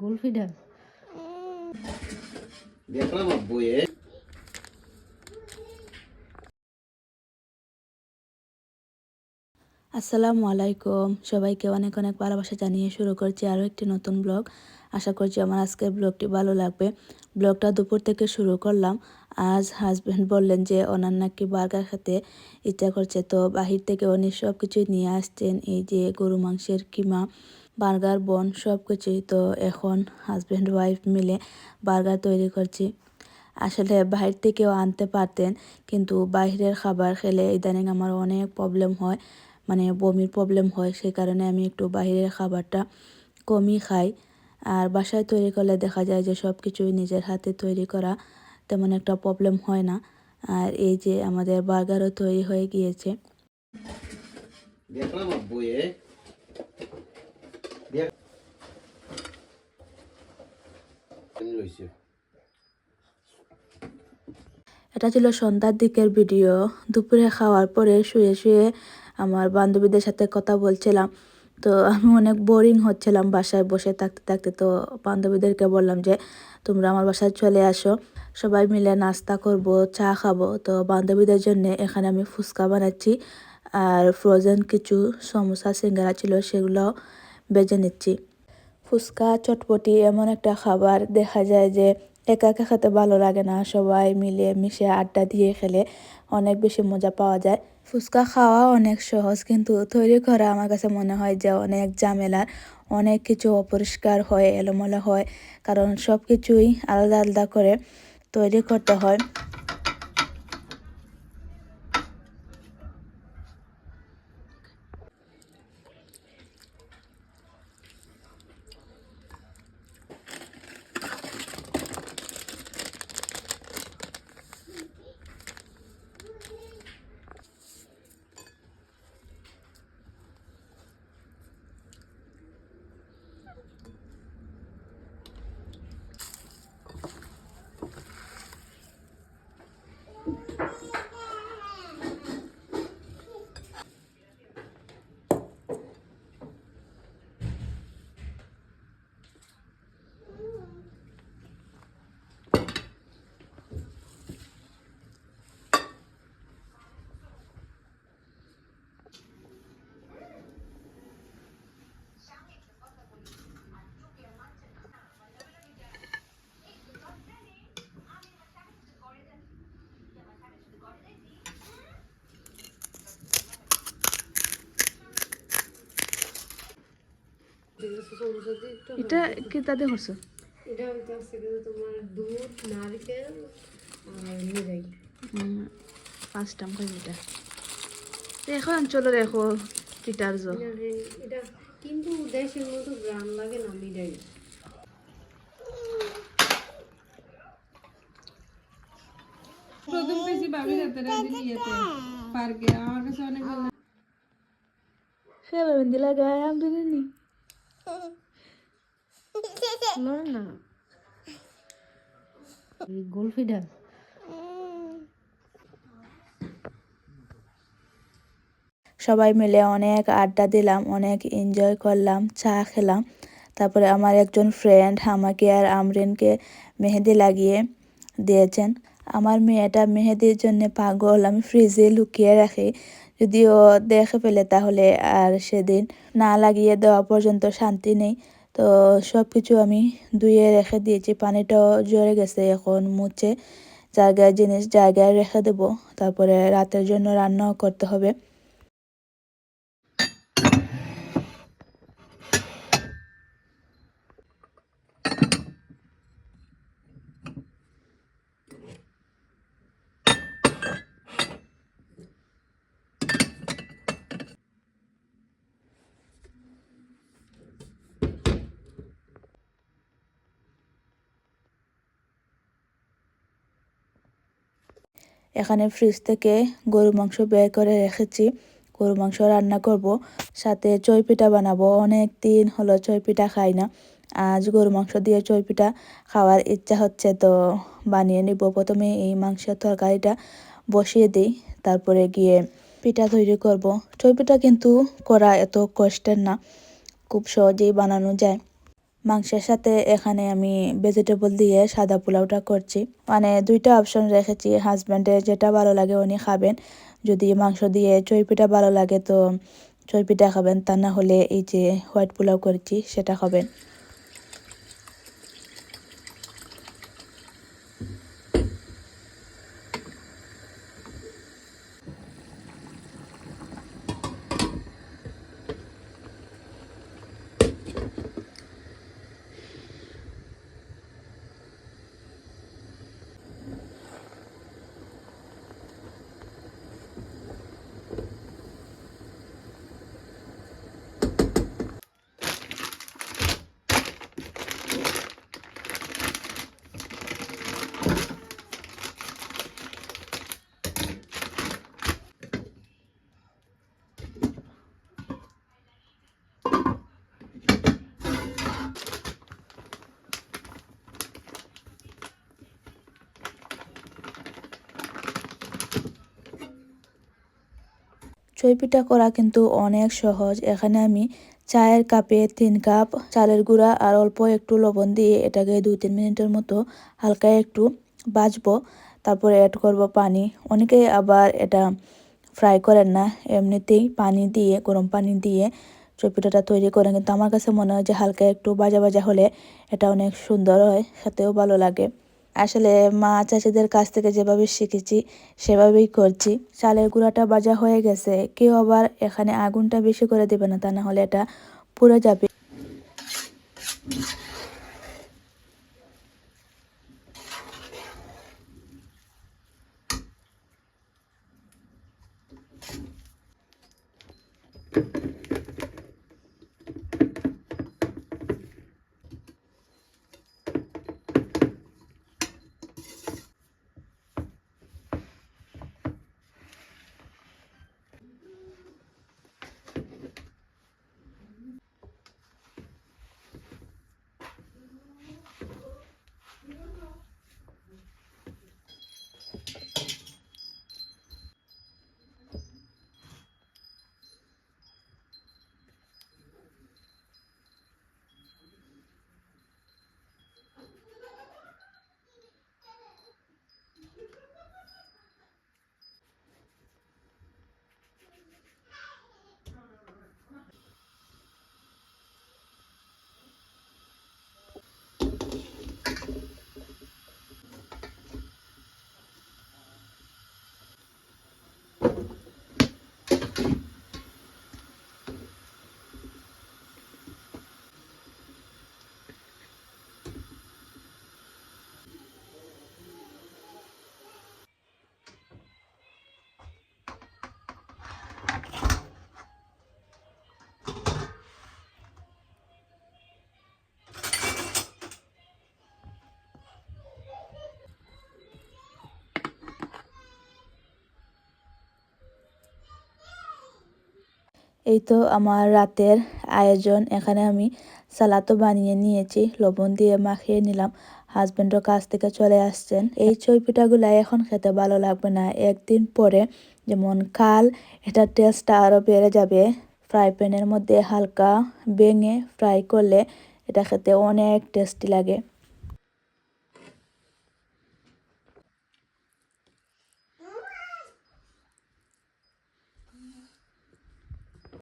গোলফিডা দেখলাম বইয়ে আসসালামু আলাইকুম। সবাইকে অনেক অনেক ভালোবাসা জানিয়ে শুরু করছি আরও একটি নতুন ব্লগ। আশা করছি আমার আজকের ব্লগটি ভালো লাগবে। ব্লগটা দুপুর থেকে শুরু করলাম। আজ হাজব্যান্ড বললেন যে ওনার নাকি বার্গার খেতে ইচ্ছা করছে। তো বাহির থেকে উনি সব কিছুই নিয়ে আসছেন। এই যে গরু মাংসের কিমা বার্গার, বন সব কিছুই তো এখন হাজব্যান্ড ওয়াইফ মিলে বার্গার তৈরি করছি। আসলে বাহির থেকেও আনতে পারতেন, কিন্তু বাইরের খাবার খেলে ইদানিং আমার অনেক প্রবলেম হয় মানে বমির প্রবলেম হয়, সেই কারণে আমি একটু বাইরের খাবারটা কমই খাই। আর বাসায় তৈরি করলে দেখা যায় যে সব কিছুই নিজের হাতে তৈরি করা তেমন একটা প্রবলেম হয় না। আর এই যে আমাদের বার্গারও তৈরি হয়ে গিয়েছে দেখলাম বইয়ে দেখ এটা ছিল সন্ধ্যার দিকের ভিডিও। দুপুরে খাওয়ার পরে শুয়ে শুয়ে আমার বান্ধবীদের সাথে কথা বলছিলাম। তো আমি অনেক বোরিং হচ্ছিলাম বাসায় বসে থাকতে থাকতে। তো বান্ধবীদেরকে বললাম যে, তোমরা আমার বাসায় চলে আসো। সবাই মিলে নাস্তা করব, চা খাব। তো বান্ধবীদের জন্য এখানে আমি ফুচকা বানাচ্ছি আর ফ্রোজেন কিছু সমোসা, সিঙ্গারা ছিল সেগুলো বেজে নিচ্ছি। ফুচকা, চটপটি এমন একটা খাবার দেখা যায় যে একা একা খেতে ভালো লাগে না। সবাই মিলে মিশে আড্ডা দিয়ে খেলে অনেক বেশি মজা পাওয়া যায়। ফুচকা খাওয়া অনেক সহজ, কিন্তু তৈরি করা আমার কাছে মনে হয় যে অনেক ঝামেলার, অনেক কিছু অপরিষ্কার হয়, এলোমেলো হয়। কারণ সব কিছুই আলাদা আলাদা করে তৈরি করতে হয়। এটা কি তাদের করছ এটা হইতে তোমার দুধ নারকেল আর মিরাই ফার্স্ট টাইম খাই এটা এখন চলো রেখো টিটার জো এটা কিন্তু দেশের মতো গ্রাম লাগে না মিরাই প্রথম পেয়েছি বাবির হাতে দিন ইয়েতে পার্কে আমার কাছে অনেক ভালো সে বেন্দি লাগায় আমি সবাই মিলে অনেক আড্ডা দিলাম, অনেক এনজয় করলাম, চা খেলাম। তারপরে আমার একজন ফ্রেন্ড আমাকে আর আমরিনকে মেহেদি লাগিয়ে দিয়েছেন। আমার মেয়েটা মেহেদির জন্য পাগল, আমি ফ্রিজে লুকিয়ে রাখি। যদিও দেখে ফেলে তাহলে আর সেদিন না লাগিয়ে দেওয়া পর্যন্ত শান্তি নেই। তো সব কিছু আমি ধুয়ে রেখে দিয়েছি। পানিটাও জড়ে গেছে, এখন মুছে জায়গায় জিনিস জায়গায় রেখে দেবো। তারপরে রাতের জন্য রান্নাও করতে হবে। এখানে ফ্রিজ থেকে গরু মাংস বের করে রেখেছি। গরু মাংস রান্না করব, সাথে চই পিঠা বানাবো। অনেক দিন হলো চই পিঠা খাই না। আজ গরু মাংস দিয়ে চই পিঠা খাওয়ার ইচ্ছা হচ্ছে, তো বানিয়ে নিব। প্রথমে এই মাংসের তরকারিটা বসিয়ে দিই, তারপরে গিয়ে পিঠা তৈরি করব। চই পিঠা কিন্তু করা এত কষ্টের না, খুব সহজেই বানানো যায়। মাংসের সাথে এখানে আমি ভেজিটেবল দিয়ে সাদা পোলাওটা করছি। মানে দুইটা অপশন রেখেছি হাজব্যান্ডের যেটা ভালো লাগে উনি খাবেন। যদি মাংস দিয়ে চইপিটা ভালো লাগে তো চইপিটা খাবেন, তা না হলে এই যে হোয়াইট পোলাও করেছি সেটা খাবেন। চই পিঠা করা কিন্তু অনেক সহজ। এখানে আমি চায়ের কাপে তিন কাপ চালের গুঁড়া আর অল্প একটু লবণ দিয়ে এটাকে দুই তিন মিনিটের মতো হালকা একটু বাজবো, তারপরে অ্যাড করব পানি। অনেকে আবার এটা ফ্রাই করেন না, এমনিতেই পানি দিয়ে, গরম পানি দিয়ে চই পিঠাটা তৈরি করেন। কিন্তু আমার কাছে মনে হয় যে হালকা একটু বাজা বাজা হলে এটা অনেক সুন্দর হয়, খেতেও ভালো লাগে। আসলে মা চাচিদের কাছ থেকে যেভাবে শিখেছি, সেভাবেই করছি। চালের গুঁড়াটা বাজা হয়ে গেছে। কেউ আবার এখানে আগুনটা বেশি করে দেবে না, তা না হলে এটা পুড়ে যাবে। এই তো আমার রাতের আয়োজন। এখানে আমি সালাদও বানিয়ে নিয়েছি, লবণ দিয়ে মাখিয়ে নিলাম। হাজব্যান্ডও কাছ থেকে চলে আসছেন। এই চই পিঠাগুলা এখন খেতে ভালো লাগবে না। একদিন পরে যেমন কাল এটার টেস্টটা আরও বেড়ে যাবে। ফ্রাই প্যানের মধ্যে হালকা বেঙে ফ্রাই করলে এটা খেতে অনেক টেস্টি লাগে।